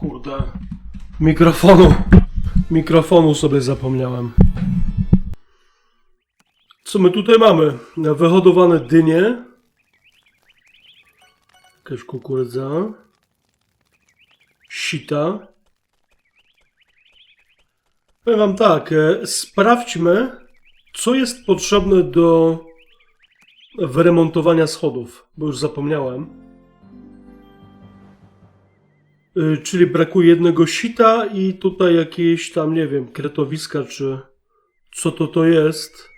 Kurde. Mikrofonu. Mikrofonu sobie zapomniałem. Co my tutaj mamy? Wyhodowane dynie. Jakaś kukurydza. Sita. Powiem wam tak, e, sprawdźmy, co jest potrzebne do wyremontowania schodów, bo już zapomniałem. Y, Czyli brakuje jednego sita i tutaj jakieś tam, nie wiem, kretowiska, czy co to to jest.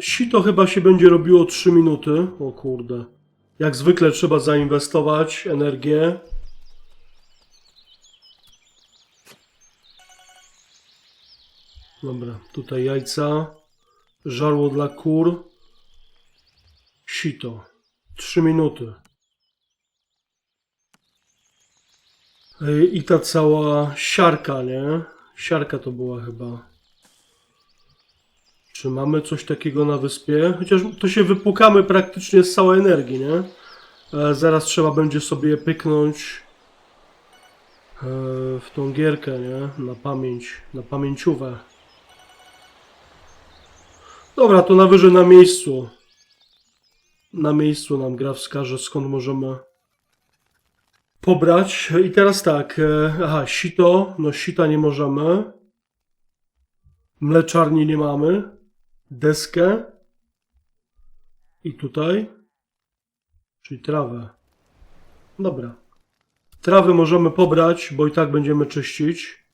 Sito chyba się będzie robiło 3 minuty. O kurde. Jak zwykle trzeba zainwestować energię. Dobra, tutaj jajca, żarło dla kur, sito. 3 minuty. I ta cała siarka, nie? Siarka to była chyba. Czy mamy coś takiego na wyspie? Chociaż to się wypłukamy praktycznie z całej energii, nie? E, zaraz trzeba będzie sobie pyknąć e, w tą gierkę, nie? Na pamięć, na pamięciówę. Dobra, to na wyżej na miejscu. Na miejscu nam gra wskaże, skąd możemy pobrać. I teraz tak, e, aha, sito, no sita nie możemy. Mleczarni nie mamy. Deskę. I tutaj. Czyli trawę. Dobra. Trawę możemy pobrać, bo i tak będziemy czyścić.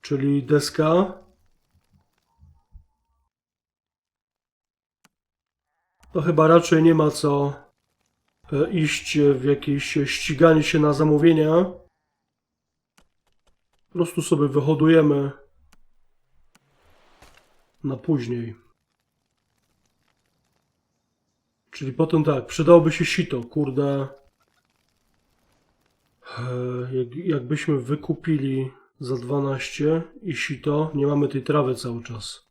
Czyli deska. To chyba raczej nie ma co iść w jakieś ściganie się na zamówienia. Po prostu sobie wyhodujemy na później. Czyli potem tak, przydałoby się sito, kurde. E, Jak, jakbyśmy wykupili za 12 i sito, nie mamy tej trawy cały czas.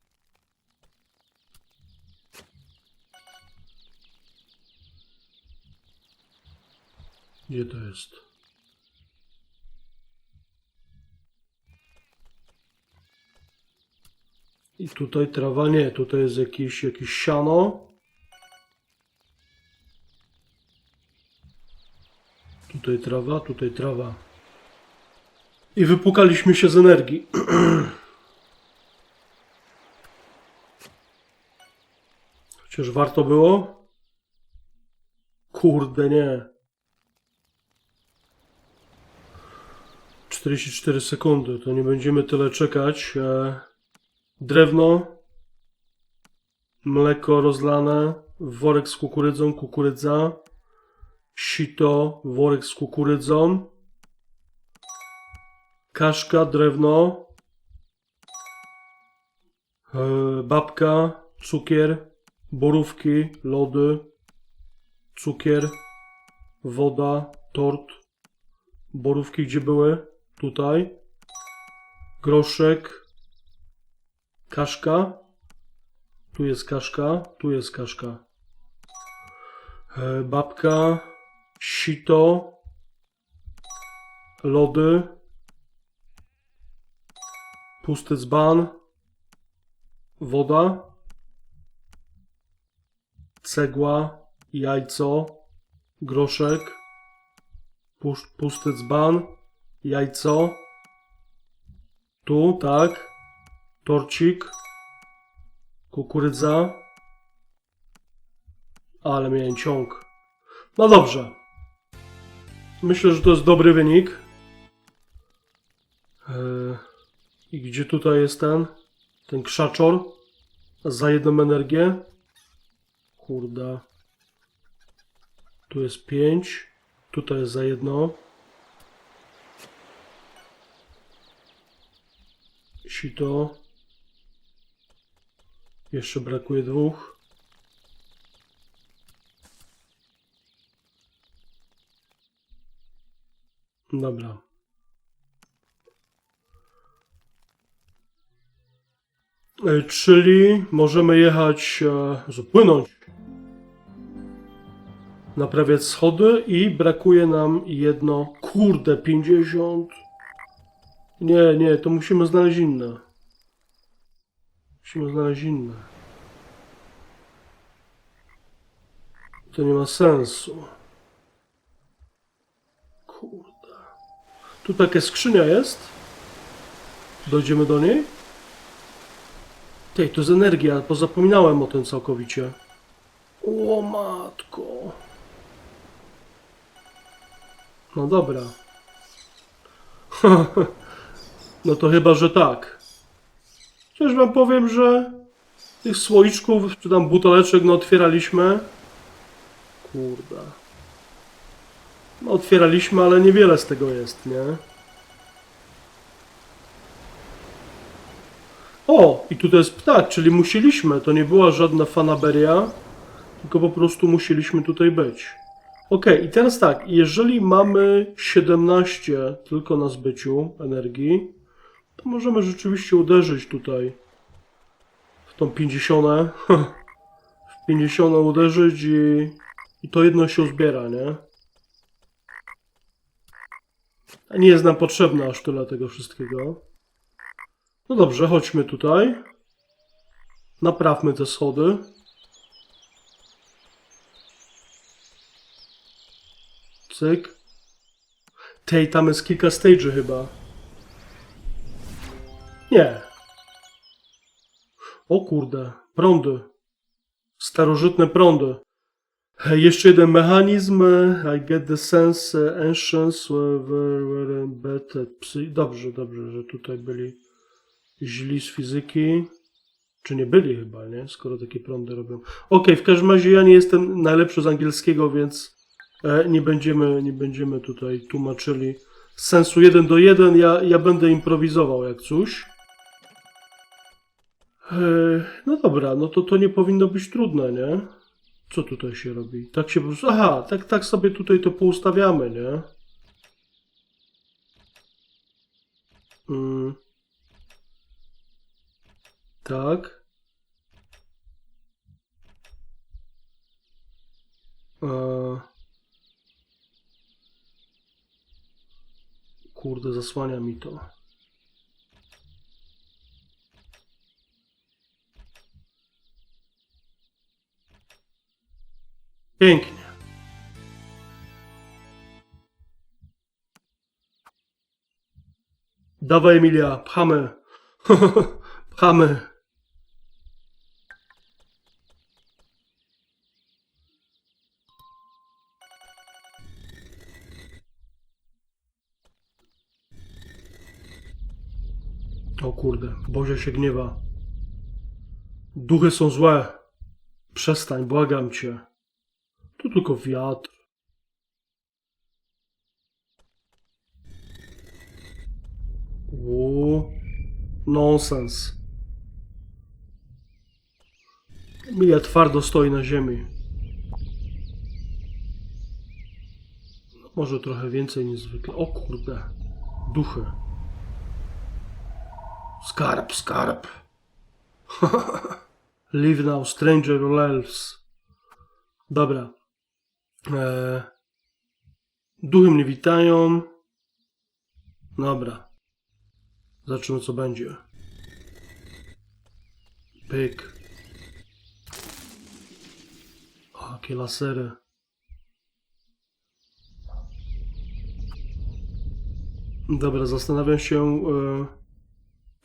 Gdzie to jest? I tutaj trawa nie, tutaj jest jakieś, jakieś siano. Tutaj trawa, tutaj trawa. I wypukaliśmy się z energii. Chociaż warto było? Kurde nie. 44 sekundy, to nie będziemy tyle czekać. E, drewno, mleko rozlane, worek z kukurydzą, kukurydza, sito, worek z kukurydzą, kaszka, drewno, e, babka, cukier, borówki, lody, cukier, woda, tort, borówki gdzie były? Tutaj, groszek, Kaszka. Tu jest kaszka, tu jest kaszka. E, babka, sito, lody, pusty dzban, woda, cegła, jajco, groszek, pusty dzban, jajco, tu, tak, torcik, kukurydza, ale miałem ciąg. No dobrze. Myślę, że to jest dobry wynik. Eee, I gdzie tutaj jest ten? Ten krzaczor za jedną energię. Kurde. Tu jest 5. Tutaj jest za jedno. Sito. Jeszcze brakuje dwóch. Dobra. E, Czyli możemy jechać, e, zapłynąć. naprawiać schody i brakuje nam jedno. Kurde, 50. Nie, nie, to musimy znaleźć inne. Musimy znaleźć inne. To nie ma sensu. Kurde. Tu taka skrzynia jest. Dojdziemy do niej. Tej, to jest energia, pozapominałem o tym całkowicie. O matko. No dobra. no to chyba, że tak. Chociaż wam powiem, że tych słoiczków, czy tam buteleczek, no otwieraliśmy. Kurde. No otwieraliśmy, ale niewiele z tego jest, nie? O, i tutaj jest ptak, czyli musieliśmy, to nie była żadna fanaberia, tylko po prostu musieliśmy tutaj być. Ok, i teraz tak, jeżeli mamy 17 tylko na zbyciu energii, to możemy rzeczywiście uderzyć tutaj w tą 50. w 50 uderzyć i, i to jedno się uzbiera, nie? A nie jest nam potrzebne aż tyle tego wszystkiego. No dobrze, chodźmy tutaj. Naprawmy te schody. Cyk. Tej, tam jest kilka stage'y chyba. Nie. O kurde, prądy. Starożytne prądy. E, Jeszcze jeden mechanizm. e, I get the sense e, ancients were, were. Psy- Dobrze, dobrze, że tutaj byli źli z fizyki. Czy nie byli chyba, nie? Skoro takie prądy robią. Okej, w każdym razie ja nie jestem najlepszy z angielskiego, więc e, nie będziemy, nie będziemy tutaj tłumaczyli sensu 1 do 1. Ja, ja będę improwizował jak coś. No dobra, no to to nie powinno być trudne, nie? Co tutaj się robi? Tak się po prostu... Aha, tak, tak sobie tutaj to poustawiamy, nie? Mm. Tak. Kurde, zasłania mi to. Pięknie. Dawaj Emilia, pchamy. pchamy. O kurde, Boże się gniewa. Duchy są złe. Przestań, błagam cię. To tylko wiatr. Uuu, nonsens. Emilia twardo stoi na ziemi. No, Może trochę więcej niż zwykle. O kurde, duchy. Skarb, skarb. Live now, stranger or else. Dobra. Eee, duchy mnie witają. Dobra. Zobaczymy co będzie. Pyk. O, jakie lasery. Dobra, zastanawiam się, e,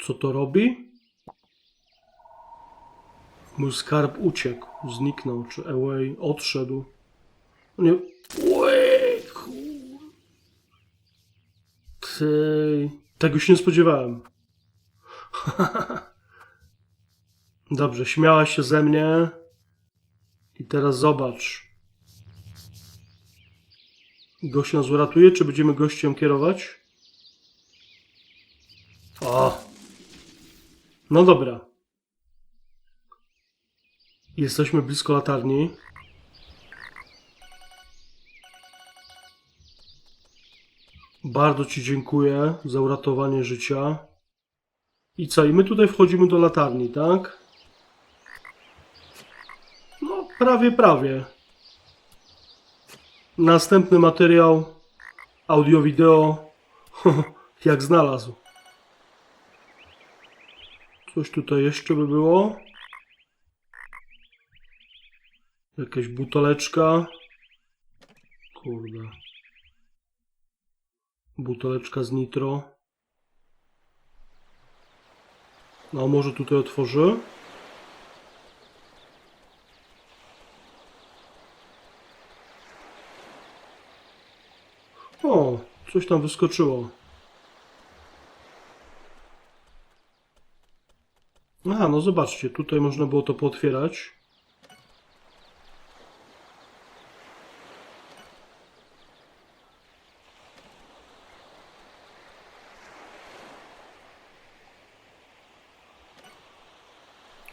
co to robi. Mój skarb uciekł, zniknął, czy away, odszedł. Nie. Ty. Tego się nie spodziewałem. Dobrze, śmiałaś się ze mnie. I teraz zobacz. Gość nas uratuje, czy będziemy gościem kierować? O! No dobra. Jesteśmy blisko latarni. Bardzo Ci dziękuję za uratowanie życia. I co? I my tutaj wchodzimy do latarni, tak? No, prawie, prawie. Następny materiał audio-wideo jak znalazł. Coś tutaj jeszcze by było. Jakaś buteleczka. Kurde. Buteleczka z nitro. No, może tutaj otworzy. O, coś tam wyskoczyło. Aha, no zobaczcie, tutaj można było to pootwierać.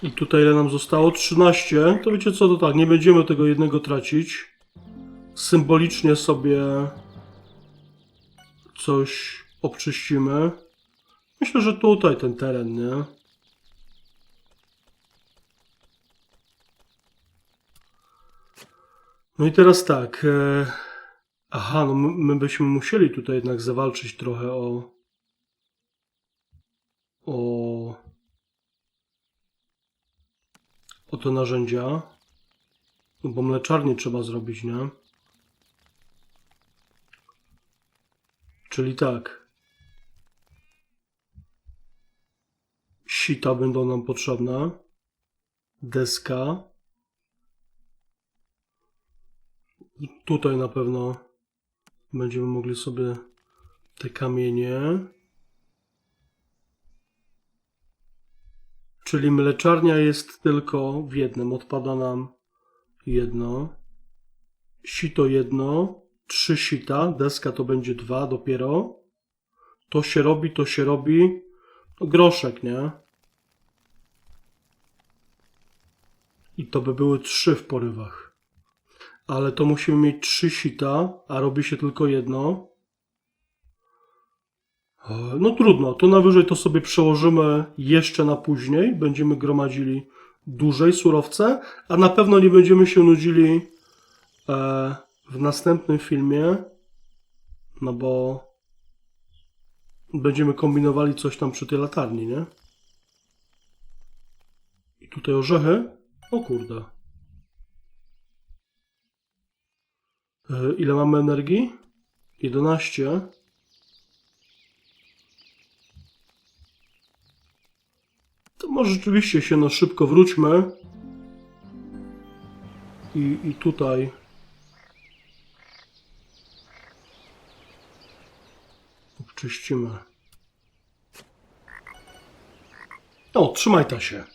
I tutaj ile nam zostało? 13. To wiecie co, to tak, nie będziemy tego jednego tracić. Symbolicznie sobie coś obczyścimy. Myślę, że tutaj ten teren, nie? No i teraz tak. E... Aha, no my, my byśmy musieli tutaj jednak zawalczyć trochę o. O. O te narzędzia. No bo mleczarnię trzeba zrobić, nie? Czyli tak. Sita będą nam potrzebne. Deska. Tutaj na pewno będziemy mogli sobie te kamienie. Czyli mleczarnia jest tylko w jednym. Odpada nam jedno. Sito jedno. Trzy sita. Deska to będzie dwa dopiero. To się robi, to się robi. No, groszek, nie? I to by były trzy w porywach. Ale to musimy mieć trzy sita, a robi się tylko jedno. E, No trudno, to najwyżej to sobie przełożymy jeszcze na później. Będziemy gromadzili dłużej surowce, a na pewno nie będziemy się nudzili e, w następnym filmie, no bo będziemy kombinowali coś tam przy tej latarni, nie? I tutaj orzechy. O kurde. E, Ile mamy energii? 11. może rzeczywiście się na szybko wróćmy. I, i tutaj. Obczyścimy. O, trzymaj ta się.